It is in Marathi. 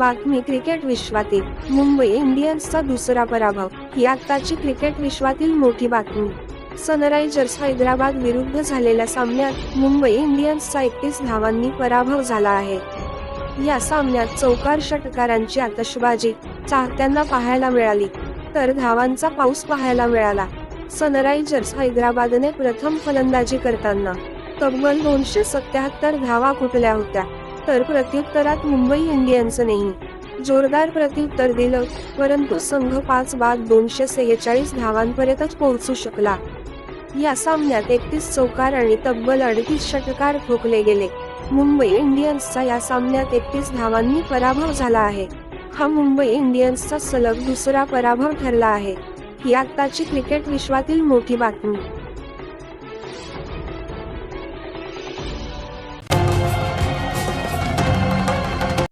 बातमी क्रिकेट विश्वातील मुंबई इंडियन्सचा दुसरा पराभव. ही आत्ताची क्रिकेट विश्वातील मोठी बातमी. सनरायझर्स हैदराबाद विरुद्ध झालेल्या सामन्यात मुंबई इंडियन्सचा एकतीस धावांनी पराभव झाला आहे. या सामन्यात चौकार षटकारांची आतषबाजी चाहत्यांना पाहायला मिळाली. तर धावांचा पाऊस पाहायला मिळाला. सनरायझर्स हैदराबादने प्रथम फलंदाजी करताना तब्बल दोनशे सत्याहत्तर धावा कुटल्या होत्या. तर प्रत्युत्तरात मुंबई इंडियन्सनेही जोरदार प्रत्युत्तर दिलं परंतु संघ पाच बाद दोनशे सेहेचाळीस धावांपर्यंतच पोहोचू शकला. या सामन्यात एकतीस चौकार आणि तब्बल अडतीस षटकार ठोकले गेले. मुंबई इंडियन्सचा या सामन्यात एकतीस धावांनी पराभव झाला आहे. हा मुंबई इंडियन्सचा सलग दुसरा पराभव ठरला आहे. ही आत्ताची क्रिकेट विश्वातील मोठी बातमी.